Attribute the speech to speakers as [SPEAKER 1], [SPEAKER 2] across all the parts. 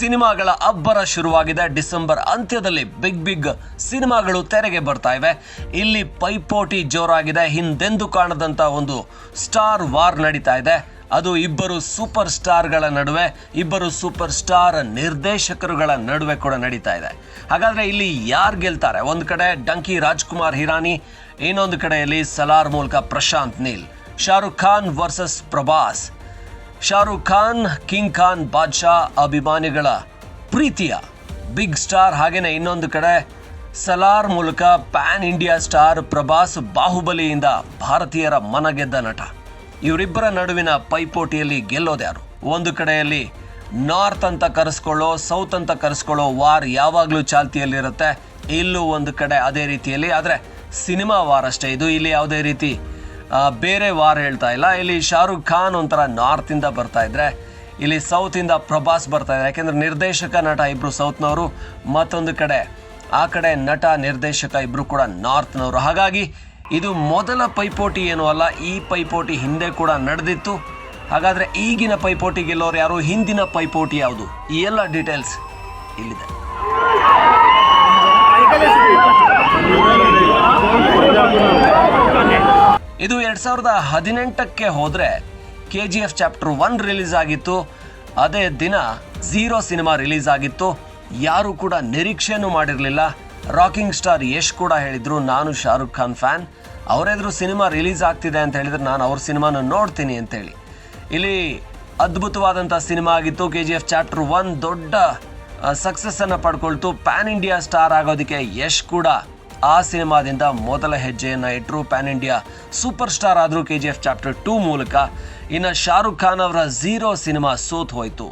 [SPEAKER 1] ಸಿನಿಮಾಗಳ ಅಬ್ಬರ ಶುರುವಾಗಿದೆ. ಡಿಸೆಂಬರ್ ಅಂತ್ಯದಲ್ಲಿ ಬಿಗ್ ಬಿಗ್ ಸಿನಿಮಾಗಳು ತೆರೆಗೆ ಬರ್ತಾ ಇವೆ. ಇಲ್ಲಿ ಪೈಪೋಟಿ ಜೋರಾಗಿದೆ. ಹಿಂದೆಂದು ಕಾಣದಂತ ಒಂದು ಸ್ಟಾರ್ ವಾರ್ ನಡೀತಾ ಇದೆ. ಅದು ಇಬ್ಬರು ಸೂಪರ್ ಸ್ಟಾರ್ಗಳ ನಡುವೆ, ಇಬ್ಬರು ಸೂಪರ್ ಸ್ಟಾರ್ ನಿರ್ದೇಶಕರುಗಳ ನಡುವೆ ಕೂಡ ನಡೀತಾ ಇದೆ. ಹಾಗಾದರೆ ಇಲ್ಲಿ ಯಾರು ಗೆಲ್ತಾರೆ? ಒಂದು ಕಡೆ ಡಂಕಿ ರಾಜ್ಕುಮಾರ್ ಹಿರಾನಿ, ಇನ್ನೊಂದು ಕಡೆಯಲ್ಲಿ ಸಲಾರ್ ಮೂಲಕ ಪ್ರಶಾಂತ್ ನೀಲ್. ಶಾರುಖ್ ಖಾನ್ ವರ್ಸಸ್ ಪ್ರಭಾಸ್. ಶಾರುಖ್ ಖಾನ್, ಕಿಂಗ್ ಖಾನ್ ಬಾದ್ಶಾ ಅಭಿಮಾನಿಗಳ ಪ್ರೀತಿಯ ಬಿಗ್ ಸ್ಟಾರ್. ಹಾಗೆಯೇ ಇನ್ನೊಂದು ಕಡೆ ಸಲಾರ್ ಮೂಲಕ ಪ್ಯಾನ್ ಇಂಡಿಯಾ ಸ್ಟಾರ್ ಪ್ರಭಾಸ್ ಬಾಹುಬಲಿಯಿಂದ ಭಾರತೀಯರ ಮನಗೆದ್ದ ನಟ. ಇವರಿಬ್ಬರ ನಡುವಿನ ಪೈಪೋಟಿಯಲ್ಲಿ ಗೆಲ್ಲೋದ್ಯಾರು ಒಂದು ಕಡೆಯಲ್ಲಿ ನಾರ್ತ್ ಅಂತ ಕರೆಸ್ಕೊಳ್ಳೋ, ಸೌತ್ ಅಂತ ಕರೆಸ್ಕೊಳ್ಳೋ ವಾರ್ ಯಾವಾಗಲೂ ಚಾಲ್ತಿಯಲ್ಲಿರುತ್ತೆ. ಇಲ್ಲೂ ಒಂದು ಕಡೆ ಅದೇ ರೀತಿಯಲ್ಲಿ, ಆದರೆ ಸಿನಿಮಾ ವಾರ್ ಅಷ್ಟೇ. ಇದು ಇಲ್ಲಿ ಯಾವುದೇ ರೀತಿ ಬೇರೆ ವಾರ್ ಹೇಳ್ತಾ ಇಲ್ಲ. ಇಲ್ಲಿ ಶಾರುಖ್ ಖಾನ್ ಒಂಥರ ನಾರ್ತಿಂದ ಬರ್ತಾ ಇದ್ರೆ, ಇಲ್ಲಿ ಸೌತಿಂದ ಪ್ರಭಾಸ್ ಬರ್ತಾ ಇದ್ದಾರೆ ಯಾಕೆಂದ್ರೆ ನಿರ್ದೇಶಕ ನಟ ಇಬ್ರು ಸೌತ್ನವರು ಮತ್ತೊಂದು ಕಡೆ, ಆ ಕಡೆ ನಟ, ನಿರ್ದೇಶಕ ಇಬ್ರು ಕೂಡ ನಾರ್ತ್ನವರು ಹಾಗಾಗಿ ಇದು ಮೊದಲ ಪೈಪೋಟಿ ಏನೂ ಅಲ್ಲ, ಈ ಪೈಪೋಟಿ ಹಿಂದೆ ಕೂಡ ನಡೆದಿತ್ತು. ಹಾಗಾದ್ರೆ ಈಗಿನ ಪೈಪೋಟಿ ಗೆಲ್ಲೋರು ಯಾರು? ಹಿಂದಿನ ಪೈಪೋಟಿ ಯಾವುದು? ಈ ಎಲ್ಲ ಡೀಟೇಲ್ಸ್ ಇಲ್ಲಿದೆ ಇದು ಎರಡ್ ಸಾವಿರದ ಹದಿನೆಂಟಕ್ಕೆ ಹೋದ್ರೆ K G F chapter one release ಆಗಿತ್ತು. ಅದೇ ದಿನ ಝೀರೋ ಸಿನಿಮಾ ರಿಲೀಸ್ ಆಗಿತ್ತು. ಯಾರು ಕೂಡ ನಿರೀಕ್ಷೆನೂ ಮಾಡಿರಲಿಲ್ಲ. ರಾಕಿಂಗ್ ಸ್ಟಾರ್ ಯಶ್ ಕೂಡ ಹೇಳಿದ್ರು. ನಾನು ಶಾರುಖ್ ಖಾನ್ ಫ್ಯಾನ್ ಅವರೆದ್ರು ಸಿನಿಮಾ ರಿಲೀಸ್ ಆಗ್ತಿದೆ ಅಂತ ಹೇಳಿದ್ರೆ ನಾನು ಅವ್ರ ಸಿನಿಮಾನ ನೋಡ್ತೀನಿ ಅಂತೇಳಿ. ಇಲ್ಲಿ ಅದ್ಭುತವಾದಂಥ ಸಿನಿಮಾ ಆಗಿತ್ತು. K G F chapter one ದೊಡ್ಡ ಸಕ್ಸಸ್ ಅನ್ನು ಪಡ್ಕೊಳ್ತು. ಪ್ಯಾನ್ ಇಂಡಿಯಾ ಸ್ಟಾರ್ ಆಗೋದಕ್ಕೆ ಯಶ್ ಕೂಡ ಆ ಸಿನಿಮಾದಿಂದ ಮೊದಲ ಹೆಜ್ಜೆಯನ್ನು ಇಟ್ಟರು ಪ್ಯಾನ್ ಇಂಡಿಯಾ ಸೂಪರ್ ಸ್ಟಾರ್ ಆದರೂ K G F chapter two ಮೂಲಕ ಇನ್ನು ಶಾರುಖ್ ಖಾನ್ ಅವರ ಝೀರೋ ಸಿನಿಮಾ ಸೋತ್ ಹೋಯಿತು.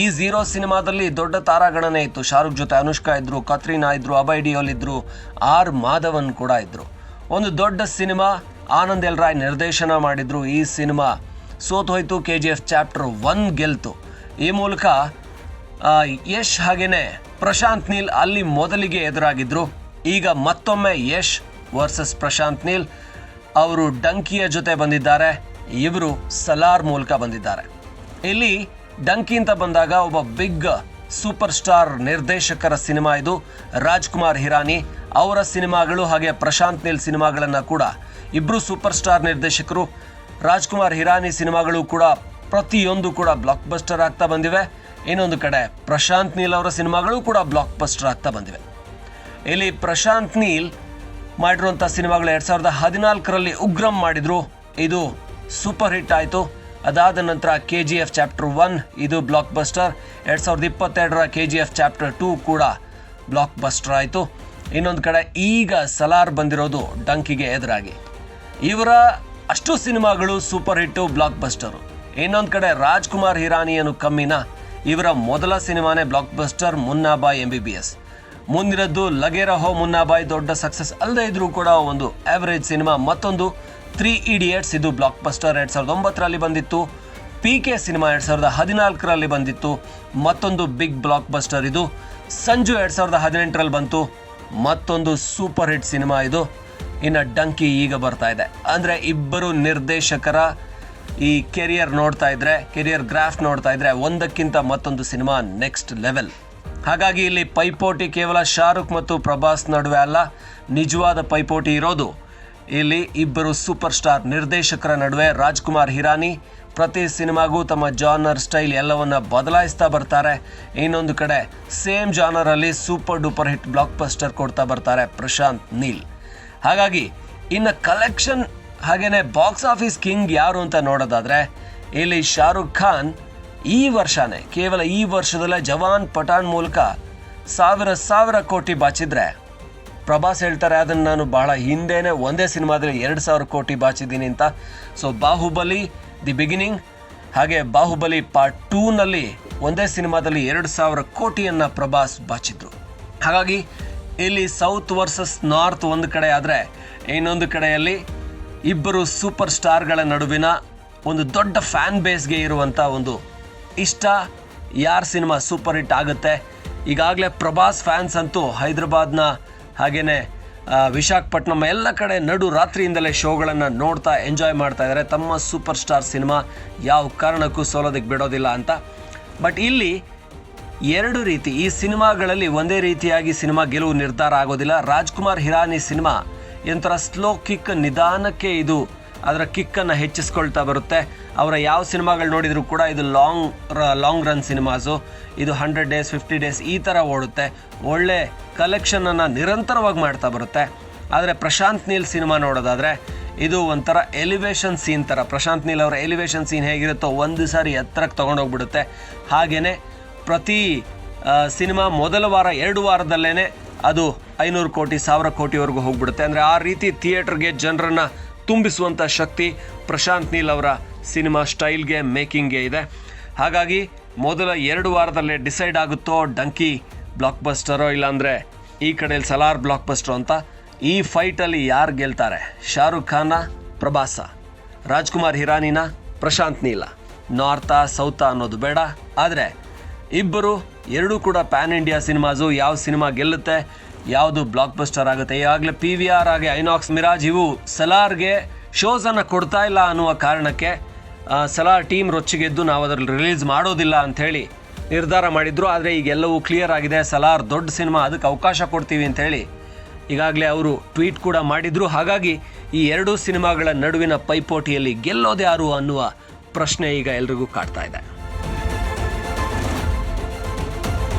[SPEAKER 1] ಈ ಝೀರೋ ಸಿನಿಮಾದಲ್ಲಿ ದೊಡ್ಡ ತಾರಾಗಣನೆ ಇತ್ತು. ಶಾರುಖ್ ಜೊತೆ ಅನುಷ್ಕಾ ಇದ್ದರು ಕತ್ರೀನಾ ಇದ್ದರು ಅಭಯ್ ಡಿಯೋಲ್ ಇದ್ದರು ಆರ್ ಮಾಧವನ್ ಕೂಡ ಇದ್ದರು ಒಂದು ದೊಡ್ಡ ಸಿನಿಮಾ, ಆನಂದ್ ಎಲ್ ರಾಯ್ ನಿರ್ದೇಶನ ಮಾಡಿದ್ರು ಈ ಸಿನಿಮಾ. ಸೋತ್ ಹೋಯ್ತು K G F chapter one ಗೆಲ್ತು. ಈ ಮೂಲಕ ಯಶ್ ಹಾಗೇನೆ ಪ್ರಶಾಂತ್ ನೀಲ್ ಅಲ್ಲಿ ಮೊದಲಿಗೆ ಎದುರಾಗಿದ್ರು. ಈಗ ಮತ್ತೊಮ್ಮೆ ಯಶ್ ವರ್ಸಸ್ ಪ್ರಶಾಂತ್ ನೀಲ್ ಅವರು ಡಂಕಿಯ ಜೊತೆ ಬಂದಿದ್ದಾರೆ. ಇವರು ಸಲಾರ್ ಮೂಲಕ ಬಂದಿದ್ದಾರೆ. ಇಲ್ಲಿ ಡಂಕಿ ಅಂತ ಬಂದಾಗ ಒಬ್ಬ ಬಿಗ್ ಸೂಪರ್ ಸ್ಟಾರ್ ನಿರ್ದೇಶಕರ ಸಿನಿಮಾ ಇದು. ರಾಜ್ಕುಮಾರ್ ಹಿರಾನಿ ಅವರ ಸಿನಿಮಾಗಳು ಹಾಗೆ ಪ್ರಶಾಂತ್ ನೀಲ್ ಸಿನಿಮಾಗಳನ್ನು ಕೂಡ ಇಬ್ಬರು ಸೂಪರ್ ಸ್ಟಾರ್ ನಿರ್ದೇಶಕರು, ರಾಜ್ಕುಮಾರ್ ಹಿರಾನಿ ಸಿನಿಮಾಗಳು ಕೂಡ ಪ್ರತಿಯೊಂದು ಕೂಡ ಬ್ಲಾಕ್ ಬಸ್ಟರ್ ಆಗ್ತಾ ಬಂದಿವೆ. ಇನ್ನೊಂದು ಕಡೆ ಪ್ರಶಾಂತ್ ನೀಲ್ ಅವರ ಸಿನಿಮಾಗಳು ಕೂಡ ಬ್ಲಾಕ್ ಬಸ್ಟರ್ ಆಗ್ತಾ ಬಂದಿವೆ. ಇಲ್ಲಿ ಪ್ರಶಾಂತ್ ನೀಲ್ ಮಾಡಿರುವಂಥ ಸಿನಿಮಾಗಳು ಎರಡು ಸಾವಿರದ ಹದಿನಾಲ್ಕರಲ್ಲಿ ಉಗ್ರಂ ಮಾಡಿದ್ರು. ಇದು ಸೂಪರ್ ಹಿಟ್ ಆಯಿತು. ಅದಾದ ನಂತರ K G F chapter one ಇದು ಬ್ಲಾಕ್ ಬಸ್ಟರ್ ಎರಡು ಸಾವಿರದ ಇಪ್ಪತ್ತೆರಡರ K G F chapter two ಕೂಡ ಬ್ಲಾಕ್ ಬಸ್ಟರ್ ಆಯಿತು. ಇನ್ನೊಂದು ಕಡೆ ಈಗ ಸಲಾರ್ ಬಂದಿರೋದು ಡಂಕಿಗೆ ಎದುರಾಗಿ. ಇವರ ಅಷ್ಟು ಸಿನಿಮಾಗಳು ಸೂಪರ್ ಹಿಟ್ಟು ಬ್ಲಾಕ್ ಬಸ್ಟರು ಇನ್ನೊಂದು ಕಡೆ ರಾಜ್ಕುಮಾರ್ ಹಿರಾನಿಯನ್ನು ಕಮ್ಮಿನ. ಇವರ ಮೊದಲ ಸಿನಿಮಾನೇ blockbuster Munnabhai M B B S ಮುಂದಿನದ್ದು ಲಗೇರ ಹೋ ಮುನ್ನಾಬಾಯ್ ದೊಡ್ಡ ಸಕ್ಸಸ್ ಅಲ್ಲದೆ ಇದ್ರೂ ಕೂಡ ಒಂದು ಆವರೇಜ್ ಸಿನಿಮಾ, ಮತ್ತೊಂದು ತ್ರೀ ಇಡಿಯಟ್ಸ್ ಇದು ಬ್ಲಾಕ್ ಬಸ್ಟರ್ ಎರಡು ಸಾವಿರದ ಒಂಬತ್ತರಲ್ಲಿ ಬಂದಿತ್ತು. ಪಿ ಕೆ ಸಿನಿಮಾ ಎರಡು ಸಾವಿರದ ಹದಿನಾಲ್ಕರಲ್ಲಿ ಬಂದಿತ್ತು. ಮತ್ತೊಂದು ಬಿಗ್ ಬ್ಲಾಕ್ ಬಸ್ಟರ್ ಇದು. ಸಂಜು ಎರಡು ಸಾವಿರದ ಹದಿನೆಂಟರಲ್ಲಿ ಬಂತು. ಮತ್ತೊಂದು ಸೂಪರ್ ಹಿಟ್ ಸಿನಿಮಾ ಇದು. ಇನ್ನು ಡಂಕಿ ಈಗ ಬರ್ತಾ ಇದೆ. ಅಂದರೆ ಇಬ್ಬರು ನಿರ್ದೇಶಕರ ಈ ಕೆರಿಯರ್ ನೋಡ್ತಾ ಇದ್ರೆ ಕೆರಿಯರ್ ಗ್ರಾಫ್ ನೋಡ್ತಾ ಇದ್ರೆ ಒಂದಕ್ಕಿಂತ ಮತ್ತೊಂದು ಸಿನಿಮಾ ನೆಕ್ಸ್ಟ್ ಲೆವೆಲ್ ಹಾಗಾಗಿ ಇಲ್ಲಿ ಪೈಪೋಟಿ ಕೇವಲ ಶಾರುಖ್ ಮತ್ತು ಪ್ರಭಾಸ್ ನಡುವೆ ಅಲ್ಲ, ನಿಜವಾದ ಪೈಪೋಟಿ ಇರೋದು. ಇಲ್ಲಿ ಇಬ್ಬರು ಸೂಪರ್ ಸ್ಟಾರ್ ನಿರ್ದೇಶಕರ ನಡುವೆ ರಾಜ್ಕುಮಾರ್ ಹಿರಾನಿ ಪ್ರತಿ ಸಿನಿಮಾಗೂ ತಮ್ಮ ಜಾನರ್ ಸ್ಟೈಲ್ ಎಲ್ಲವನ್ನ ಬದಲಾಯಿಸ್ತಾ ಬರ್ತಾರೆ. ಇನ್ನೊಂದು ಕಡೆ ಸೇಮ್ ಜಾನರ್ ಅಲ್ಲಿ super duper hit blockbuster ಕೊಡ್ತಾ ಬರ್ತಾರೆ ಪ್ರಶಾಂತ್, ನೀಲ್. ಹಾಗಾಗಿ ಇನ್ನು ಕಲೆಕ್ಷನ್ ಹಾಗೇನೆ ಬಾಕ್ಸ್ ಆಫೀಸ್ ಕಿಂಗ್ ಯಾರು ಅಂತ ನೋಡೋದಾದ್ರೆ, ಇಲ್ಲಿ ಶಾರುಖ್ ಖಾನ್ ಈ ವರ್ಷನೇ, ಕೇವಲ ಈ ವರ್ಷದಲ್ಲೇ ಜವಾನ್ ಪಠಾಣ್ ಮೂಲಕ ಸಾವಿರ ಸಾವಿರ ಕೋಟಿ ಬಾಚಿದ್ರೆ, ಪ್ರಭಾಸ್ ಹೇಳ್ತಾರೆ, ಅದನ್ನು ನಾನು ಬಹಳ ಹಿಂದೆನೇ ಒಂದೇ ಸಿನಿಮಾದಲ್ಲಿ ಎರಡು ಸಾವಿರ ಕೋಟಿ ಬಾಚಿದ್ದೀನಿ ಅಂತ. ಸೊ ಬಾಹುಬಲಿ ದಿ ಬಿಗಿನಿಂಗ್ ಹಾಗೆ ಬಾಹುಬಲಿ ಪಾರ್ಟ್ ಟೂನಲ್ಲಿ ಒಂದೇ ಸಿನಿಮಾದಲ್ಲಿ ಎರಡು ಸಾವಿರ ಕೋಟಿಯನ್ನು ಪ್ರಭಾಸ್ ಬಾಚಿದ್ರು. ಹಾಗಾಗಿ, ಇಲ್ಲಿ ಸೌತ್ ವರ್ಸಸ್ ನಾರ್ತ್ ಒಂದು ಕಡೆ ಆದರೆ, ಇನ್ನೊಂದು ಕಡೆಯಲ್ಲಿ ಇಬ್ಬರು ಸೂಪರ್ ಸ್ಟಾರ್ಗಳ ನಡುವಿನ ಒಂದು ದೊಡ್ಡ ಫ್ಯಾನ್ ಬೇಸ್ಗೆ ಇರುವಂಥ ಒಂದು ಇಷ್ಟ, ಯಾರ ಸಿನಿಮಾ ಸೂಪರ್ ಹಿಟ್ ಆಗುತ್ತೆ? ಈಗಾಗಲೇ ಪ್ರಭಾಸ್ ಫ್ಯಾನ್ಸ್ ಅಂತೂ ಹೈದರಾಬಾದ್ನ ಹಾಗೆಯೇ ವಿಶಾಖಪಟ್ಟಣಮ್ಮ ವಿಶಾಖಪಟ್ಟಣಂ ಎಲ್ಲ ಕಡೆ ನಡು ರಾತ್ರಿಯಿಂದಲೇ ಶೋಗಳನ್ನು ನೋಡ್ತಾ ಎಂಜಾಯ್ ಮಾಡ್ತಾ ಇದ್ದಾರೆ ತಮ್ಮ ಸೂಪರ್ ಸ್ಟಾರ್ ಸಿನಿಮಾ ಯಾವ ಕಾರಣಕ್ಕೂ ಸೋಲೋದಕ್ಕೆ ಬಿಡೋದಿಲ್ಲ ಅಂತ. ಬಟ್ ಇಲ್ಲಿ ಎರಡು ರೀತಿ, ಈ ಸಿನಿಮಾಗಳಲ್ಲಿ ಒಂದೇ ರೀತಿಯಾಗಿ ಸಿನಿಮಾ ಗೆಲುವು ನಿರ್ಧಾರ ಆಗೋದಿಲ್ಲ. ರಾಜ್ಕುಮಾರ್ ಹಿರಾನಿ ಸಿನಿಮಾ ಎಂಥರ ಸ್ಲೋ ಕಿಕ್ ನಿಧಾನಕ್ಕೆ ಇದು ಅದರ ಕಿಕ್ಕನ್ನು ಹೆಚ್ಚಿಸ್ಕೊಳ್ತಾ ಬರುತ್ತೆ. ಅವರ ಯಾವ ಸಿನಿಮಾಗಳು ನೋಡಿದರೂ ಕೂಡ ಇದು ಲಾಂಗ್ ಲಾಂಗ್ ರನ್ ಸಿನಿಮಾಸು. ಇದು ಹಂಡ್ರೆಡ್ ಡೇಸ್ ಫಿಫ್ಟಿ ಡೇಸ್ ಈ ಥರ ಓಡುತ್ತೆ. ಒಳ್ಳೆ ಕಲೆಕ್ಷನನ್ನು ನಿರಂತರವಾಗಿ ಮಾಡ್ತಾ ಬರುತ್ತೆ. ಆದರೆ ಪ್ರಶಾಂತ್ ನೀಲ್ ಸಿನಿಮಾ ನೋಡೋದಾದರೆ ಇದು ಒಂಥರ ಎಲಿವೇಷನ್ ಸೀನ್ ಥರ. ಪ್ರಶಾಂತ್ ನೀಲ್ ಅವರ ಎಲಿವೇಷನ್ ಸೀನ್ ಹೇಗಿರುತ್ತೋ ಒಂದು ಸಾರಿ ಎತ್ತರಕ್ಕೆ ತೊಗೊಂಡೋಗ್ಬಿಡುತ್ತೆ. ಹಾಗೆಯೇ ಪ್ರತಿ ಸಿನಿಮಾ ಮೊದಲ ವಾರ, ಎರಡು ವಾರದಲ್ಲೇ ಅದು ಐನೂರು ಕೋಟಿ, ಸಾವಿರ ಕೋಟಿವರೆಗೂ ಹೋಗ್ಬಿಡುತ್ತೆ. ಅಂದರೆ ಆ ರೀತಿ ಥಿಯೇಟ್ರಿಗೆ ಜನರನ್ನು ತುಂಬಿಸುವಂಥ ಶಕ್ತಿ ಪ್ರಶಾಂತ್ ನೀಲ್ ಅವರ ಸಿನಿಮಾ ಸ್ಟೈಲ್ಗೆ, ಮೇಕಿಂಗ್ಗೆ ಇದೆ. ಹಾಗಾಗಿ ಮೊದಲ ಎರಡು ವಾರದಲ್ಲೇ ಡಿಸೈಡ್ ಆಗುತ್ತೋ ಡಂಕಿ ಬ್ಲಾಕ್ ಬಸ್ಟರೋ ಇಲ್ಲಾಂದರೆ ಈ ಕಡೆಯಲ್ಲಿ ಸಲಾರ್ ಬ್ಲಾಕ್ ಬಸ್ಟರ್ ಅಂತ ಈ ಫೈಟಲ್ಲಿ ಯಾರು ಗೆಲ್ತಾರೆ? ಶಾರುಖ್ ಖಾನ, ಪ್ರಭಾಸ. ರಾಜ್ಕುಮಾರ್ ಹಿರಾನಿನ ಪ್ರಶಾಂತ್ ನೀಲ. ನಾರ್ತಾ, ಸೌತಾ ಅನ್ನೋದು ಬೇಡ. ಆದರೆ ಇಬ್ಬರು ಎರಡೂ ಕೂಡ ಪ್ಯಾನ್ ಇಂಡಿಯಾ ಸಿನಿಮಾಸು ಯಾವ ಸಿನಿಮಾ ಗೆಲ್ಲುತ್ತೆ? ಯಾವುದು ಬ್ಲಾಕ್ ಬಸ್ಟರ್ ಆಗುತ್ತೆ ಈಗಾಗಲೇ ಪಿ ವಿ ಆರ್ ಆಗಿ ಐನಾಕ್ಸ್ ಮಿರಾಜ್ ಇವು ಸಲಾರ್ಗೆ ಶೋಸನ್ನು ಕೊಡ್ತಾ ಇಲ್ಲ ಅನ್ನುವ ಕಾರಣಕ್ಕೆ ಸಲಾರ್ ಟೀಮ್ ರೊಚ್ಚಿಗೆದ್ದು ನಾವು ಅದರಲ್ಲಿ ರಿಲೀಸ್ ಮಾಡೋದಿಲ್ಲ ಅಂಥೇಳಿ ನಿರ್ಧಾರ ಮಾಡಿದ್ರು. ಆದರೆ ಈಗೆಲ್ಲವೂ ಕ್ಲಿಯರ್ ಆಗಿದೆ, ಸಲಾರ್ ದೊಡ್ಡ ಸಿನಿಮಾ, ಅದಕ್ಕೆ ಅವಕಾಶ ಕೊಡ್ತೀವಿ ಅಂಥೇಳಿ ಈಗಾಗಲೇ ಅವರು ಟ್ವೀಟ್ ಕೂಡ ಮಾಡಿದ್ರು. ಹಾಗಾಗಿ ಈ ಎರಡೂ ಸಿನಿಮಾಗಳ ನಡುವಿನ ಪೈಪೋಟಿಯಲ್ಲಿ ಗೆಲ್ಲೋದ್ಯಾರು ಅನ್ನುವ ಪ್ರಶ್ನೆ ಈಗ ಎಲ್ರಿಗೂ ಕಾಡ್ತಾ ಇದೆ.